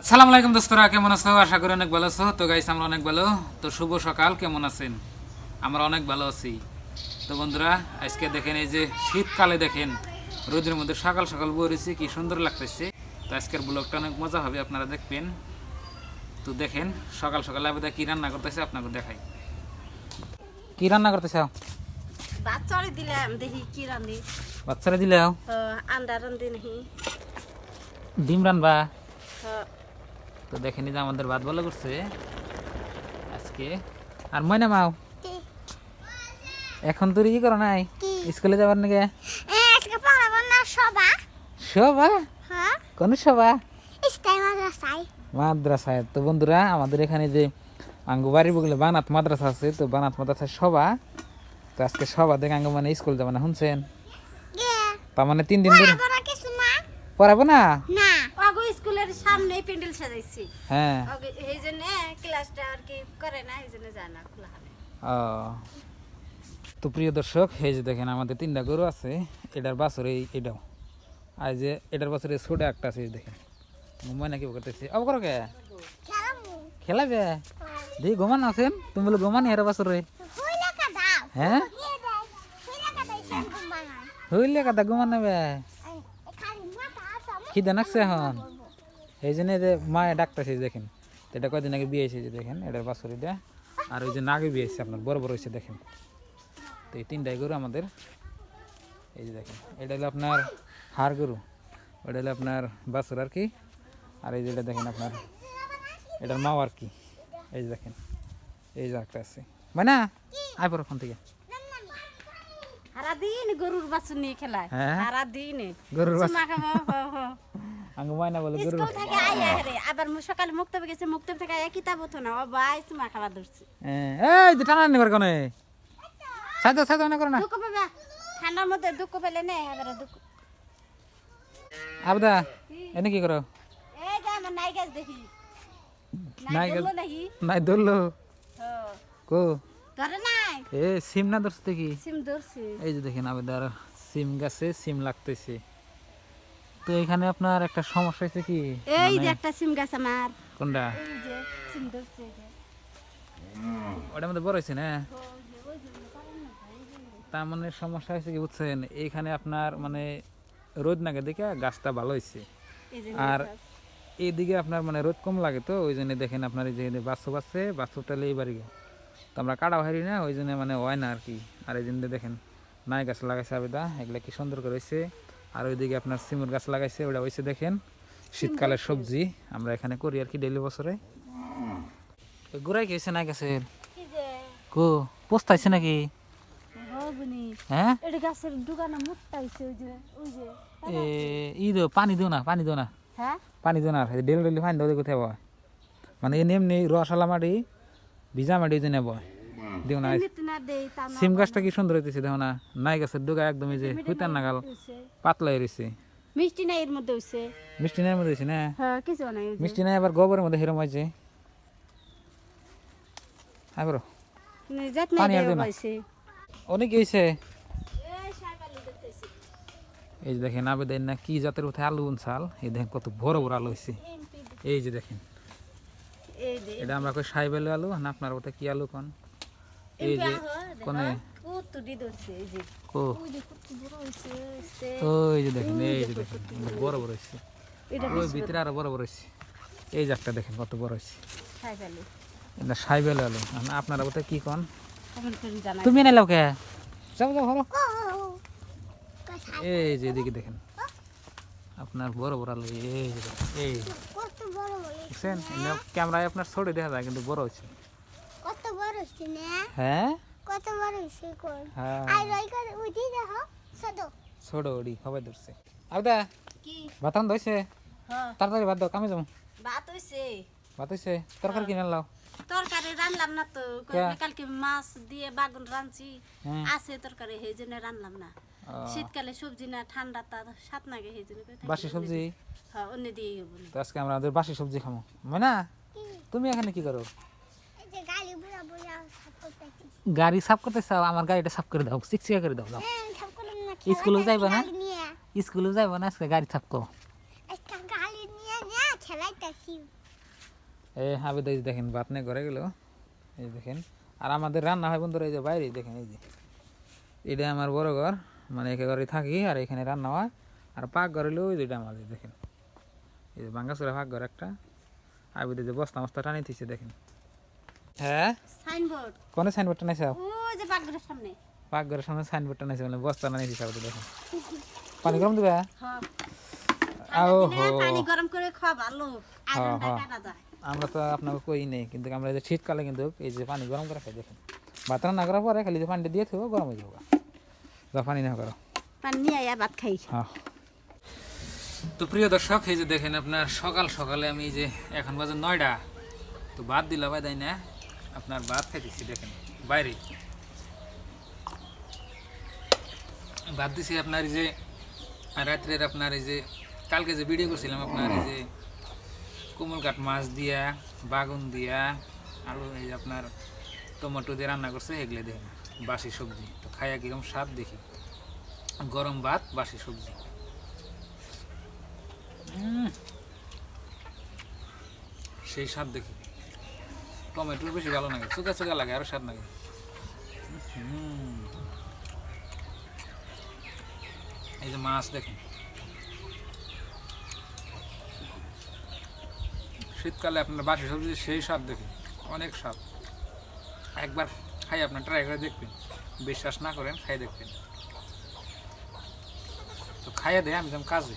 আসসালামু আলাইকুম দোস্তরা কেমন আছো? আশা করি অনেক ভালো আছো। তো গাইস আমরা অনেক ভালো। তো শুভ সকাল কেমন আছেন? আমরা অনেক ভালো আছি। তো বন্ধুরা আজকে দেখেন এই যে শীতকালে দেখেন রোদের মধ্যে সকাল সকাল বরেছি কি সুন্দর লাগতেছে। তো আজকের ব্লগটা অনেক মজা হবে আপনারা দেখবেন। তো দেখেন সকাল সকাল আবেদা কি রান্না করতেছে আপনাকে দেখাই। কি রান্না করতেছে? চড়ে দিলাম দেখি কি রান্ধি বাচ্চারা দিলেও? আন্ডা রান্ধি নাহি। ডিম হ্যাঁ, তো দেখেন যে আমাদের ভাত ভালো করছে। আজকে। আর ময়না মাও। এখন তোর ই করো নাই? স্কুলে যাবার নাকি? আজকে পড়াবো না সবা শোভা হ্যাঁ। কোন ইস্তাই মাদ্রাসায়। তো বন্ধুরা আমাদের এখানে যে আঙ্গুবাড়ি বগলে বানাত মাদ্রাসা আছে তো বানাত মাদ্রাসায় সভা। তো আজকে সভা দেখে আঙ্গু মানে স্কুল যাবে না শুনছেন? তার মানে তিন দিন ধরে পড়াবো না কিছু না পড়াবো না না অগো স্কুলের সামনে প্যান্ডেল সাজাইছি। হ্যাঁ। এই জন্য ক্লাসটা আর কি করে না এই জন্য যায় না খোলা হবে। ও। তো প্রিয় দর্শক এই যে দেখেন আমাদের তিনটা গরু আছে এটার বাছর এই এটাও। আর যে এটার বাছরে ছোট একটা আছে দেখেন। মুম্বাই নাকি করতেছে। অব করো কে? খেলাবে। দেখি ঘুমান আছেন তুমি বলে ঘুমান এর বাছরে? হ্যাঁ? হইলে কা দাও সেন কুমানা হইলে কথা ঘুমান নেবে। খালি মাথা আসাম খিদে নাকছে এখন। এই জন্য যে মায়ে ডাকতেছে দেখেন এটা কয়দিন আগে বিয়ে যে দেখেন এটার বাছর এটা। আর ওই যে নাগে বিয়ে হয়েছে আপনার বড় বড় হয়েছে দেখেন। তো এই তিনটাই গরু আমাদের। এই যে দেখেন এটা হলো আপনার হাড় গরু ওটা হলো আপনার বাছুর আর কি। আর এই যে এটা দেখেন আপনার এটার মাও আর কি। এই যে দেখেন এই যে একটা আছে। মানে আয় পর ওখান থেকে। সারা দিন গরুর বাছুর নিয়ে খেলায় হ্যাঁ? সারা দিন গরুর বাছুর। আঙ্গু ময়না বলে গরু স্কুল থেকে আইয়া রে আবার মু সকালে মুক্তবে গেছে মুক্তব থেকে আইয়া কিতাব না। ও ভাই চুমা খাবার ধরছি। হ্যাঁ, এই যে টানা নিবার কোনে? সাইতো সাইতো না করো না। দুঃখ পাবা? ঠান্ডার মধ্যে দুঃখ পেলে নে এবার দুঃখ। আবদা এনে কি করো? এই যে আমার নাই গাছ দেখি। নাই গাছ- নাই ধরলো? হ্যাঁ। কো? ধরে নাই? এ সিম না ধরছে দেখি। সিম ধরছি। এই যে দেখেন আবেদার সিম গাছে সিম লাগতেছে। তো এখানে আপনার একটা সমস্যা হয়েছে কি? এই যে মানে একটা সিম গাছ আমার। কোনটা? এই যে সিম ধরছে এই যে। ওটার মধ্যে বড় হয়েছে না? তার মানে সমস্যা হয়েছে কি বুঝছেন? এখানে আপনার মানে রোদ নাগে দেখে গাছটা ভালো হয়েছে। আর এইদিকে আপনার মানে রোদ কম লাগে তো ওই জন্য দেখেন আপনার এই যে বাস্তব আছে বাস্তবটা এইবারই তো আমরা কাটা হারি না ওই জন্য মানে হয় না আর কি। আর এই জন্য দেখেন নাই গাছ লাগাইছে আবেদা এগুলা কি সুন্দর করে হয়েছে। আর ওইদিকে আপনার সিমুর গাছ লাগাইছে ওটা হয়েছে দেখেন শীতকালের সবজি আমরা এখানে করি আর কি ডেলি বছরে। গোড়াই কি না গাছের কো পোস্তাইছে নাকি? হ্যাঁ? ই পানি দিও না পানি দিও না। হ্যাঁ? পানি দিও না ডেলি ডেলি পানি দেওয়া কোথায় বয়? মানে এমনি এমনি রসালা মাটি ভিজা মাটি দিও না সিম গাছটা কি সুন্দর হইতেছে দেখো না। নাই গাছের ডুগা একদম এই যে হুইতার নাগাল। পাতলা মিষ্টি নাই এর মধ্যে হইছে। মিষ্টি নাই মধ্যে হয়েছে না? হ্যাঁ কিছু নাই মিষ্টি নাই আবার গোবরের মধ্যে হিরম হয়েছে আবার মানে যত্ন পানি আর দেওয়া দিও হইছে অনেক হয়েছে এই যে দেখেন আবেদন না কি জাতের উঠে আলু চাল এই দেখেন কত বড় বড় আলু হয়েছে এই যে দেখেন। এটা আমরা কই সাইবেল আলু না আপনার ওটা কি আলু কোন? এই যে কোনে? কুতুরি ধরছে এই যে। ওই যে কত বড় হইছে ওই যে দেখেন এই যে দেখেন বড় বড় ওই ভিতরে আরও বড় বড় হয়েছে এই জাতটা দেখেন কত বড় হয়েছে এটা সাইবেল আলু। আর আপনারা ওটা কি কন? তুমি এনে লাও কে? যাও যাও হলো এই যে এদিকে দেখেন। আপনার বড় বড় আলু এই যে এই দেখছেন? ক্যামেরায় আপনার ছোট দেখা যায় কিন্তু বড় কত বড় হইছে হ্যাঁ? কত বড় হইছে কোন? হ্যাঁ। আর ওই করে উঠি দেখো সদো ওডি কি? ভাতান ধরছে হ্যাঁ। তাড়াতাড়ি ভাত দাও কামে যাব। ভাত হইছে। ভাত হয়েছে তরকারি কিনে লাও তরকারি রানলাম না তো কালকে মাছ দিয়ে বাগুন হ্যাঁ। আছে তরকারি সেই জন্য রানলাম না। শীতকালে সবজি না ঠান্ডা তা সাত নাগে সেই জন্য বাসি সবজি? হ্যাঁ অন্য দিয়ে। আজকে আমরা আমাদের বাসি সবজি খামো। না? তুমি এখানে কি করো? গাড়ি সাফ করতে চাও আমার গাড়িটা সাফ করে দাও চিকচিকা করে দাও দাও। হ্যাঁ স্কুলে যাইবা না? স্কুলে যাইবো না আজকে গাড়ি সাফ করো। এই হাবিদ এই দেখেন ভাত নিয়ে ঘরে গেল। এই দেখেন আর আমাদের রান্না হয় বন্ধুরা এই যে বাইরে দেখেন এই যে। এটা আমার বড় ঘর মানে একে ঘরে থাকি আর এখানে রান্না হয়। আর পাক ঘর হলেও দুইটা আমাদের দেখেন। এই যে বাঙ্গাসুরা পাক ঘর একটা। আবিদে যে বস্তা মস্তা টানি দিচ্ছে দেখেন। হ্যাঁ? সাইনবোর্ড। কোনে সাইনবোর্ড টানাইছে ও যে বাগরের সামনে। পাক ঘরের সামনে সাইনবোর্ড টানাইছে মানে বস্তা টানাই দিচ্ছে আবিদে দেখেন পানি গরম দিবে? হ্যাঁ আও হো। পানি গরম করে খাওয়া ভালো। কাটা যায়। আমরা তো আপনাকে কই নেই কিন্তু আমরা এই যে শীতকালে কিন্তু এই যে পানি গরম করে খাই দেখেন। ভাত রান্না করার পরে খালি যে পানিটা দিয়ে থাকব গরম হয়ে যাব যা পানি না করো। পানি নিয়ে আয়া ভাত খাই। হ্যাঁ তো প্রিয় দর্শক এই যে দেখেন আপনার সকাল সকালে আমি যে এখন বাজে নয়টা তো বাদ দিলা ভাই তাই না? আপনার ভাত খাইতেছি, দেখেন, বাইরে। ভাত দিছি আপনার যে, রাত্রের আপনার এই যে, কালকে যে ভিডিও করছিলাম আপনার এই যে কোমল কাঠ মাছ দিয়া, বাগুন দিয়া, আলু এই যে আপনার টমেটো দিয়ে রান্না করছে, এগুলো দেখেন, বাসি সবজি। তো খাইয়া কীরকম স্বাদ দেখি। গরম ভাত, বাসি সবজি। সেই স্বাদ দেখি। টমেটোর বেশি ভালো লাগে চুকা চুকা লাগে, আরও স্বাদ লাগে। এই যে মাছ দেখেন। শীতকালে আপনার বাসি সবজি, সেই স্বাদ দেখেন, অনেক স্বাদ। একবার খাই, আপনার ট্রাই করে দেখবেন। বিশ্বাস না করেন, খাই দেখবেন। তো খাইয়ে দেয়, আমি যেমন কাজে।